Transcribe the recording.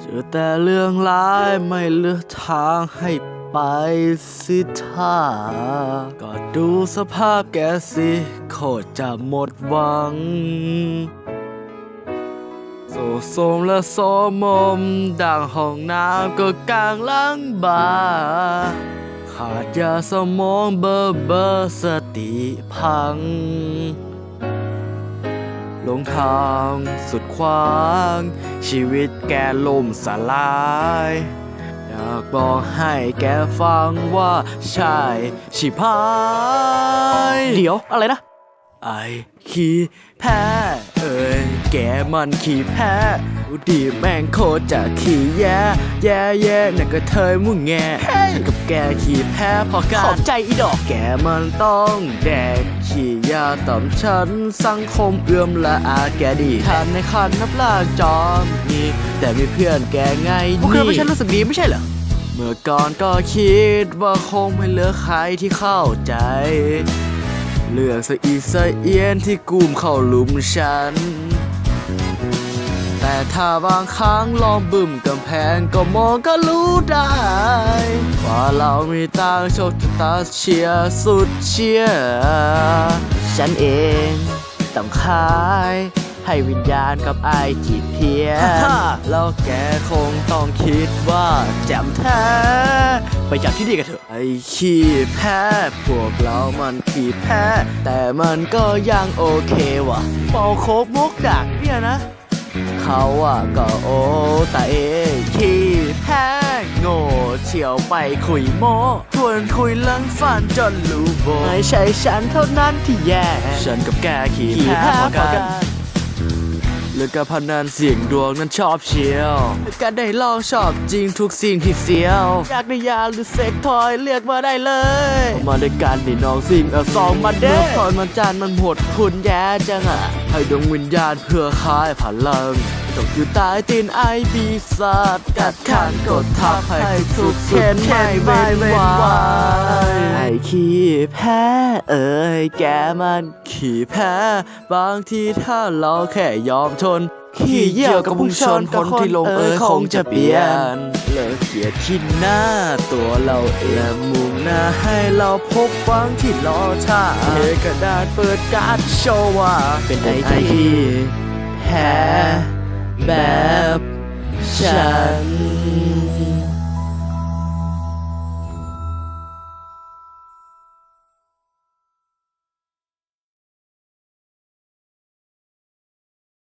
เจอแต่เรื่องร้ายไม่เลือกทางให้ไปสิท่าก็ดูสภาพแกสิโคตรจะหมดหวังโซโสมและโสมมดังห้องน้ำก็กลางล้างบาขาดยาสมองเบอร์เบอร์สติพัง ลงทางสุดขวาง ชีวิตแกล่มสลาย อยากบอกให้แกฟังว่าใช่ชิพาย เดี๋ยวอะไรนะ ไอขี้แพ้เอ้ยแกมันขี้แพ้ ดูดีแม่งโคตรจะขี้แย่แย่แย่น่ะก็เทยมุ่งแงฉันกับแกขี้แพ้พอกัขอนบใจอีดอกแกมันต้องแดกขี้ยาต่อมฉันสังคมเอื้อมละอาแกดีทันในคันนับลากจอมนี่แต่มีเพื่อนแกไงพวกเธอไม่นี่ใช่รู้สึกดีไม่ใช่เหรอเมื่อก่อนก็คิดว่าคงไม่เหลือใครที่เข้าใจเลือกสะอีสะเอียนที่กุมเข้าหลุมฉันแต่ ถ้าบางครั้งลองบึ้มกำแพงก็มองก็รู้ได้ ว่าเรามีต่างโชคชะตาเชียร์สุดเชียร์ฉันเองต้องขายให้วิญญาณกับไอายจีบเพียฮ่าแล้วแกคงต้องคิดว่าแจ่มแท้ ไปจากที่นี่กันเถอะ ไอ้ขี้แพ้พวกเรามันขี้แพ้ แต่มันก็ยังโอเคว่ะเป่าโคกมุกดักเนี่ยนะ เขาอะก็โอ้แต่เองขี้แพ้โง่เฉียวไปคุยโม้ทวนคุยเรื่องฝันจนรู้โบไม่ใช่ฉันเท่านั้นที่แย่ ฉันกับแกขี้ขี้แพ้แพ้พอพอกักัน นหรือกับพนันเสียงดวงนั้นชอบเชียวการได้ลองชอบจริงทุกสิ่งที่เสียวอยากได้ยาหรือเซ็กทอยเรียกมาได้เลยมาด้วยกันนี่น้องสิ่งเอาซองมาเด้เมื่ออพรมันจานมันหมดคุณแย่จังอะให้ดวงวิญญาณเพื่อคลายพลังตกอยู่ใต้ตีนไอปีศาจกัดขันกดทับให้ทุกเข็นไม่เว้นวายไอ ขี้แพ้เอ้ยแกมันขี้แพ้ บางทีถ้าเราแค่ยอมทน ขี้เยี่ยวกับพุ่งชนคนที่ลงเอยคงจะเปลี่ยนเลิกเกียดที่หน้า ตัวเราเองและมุ่งหน้าให้เราพบหวังที่รอท่าเทกระดาษเปิดการ์ดโชว์ว่า เป็นไอที่แพ้แบบฉัน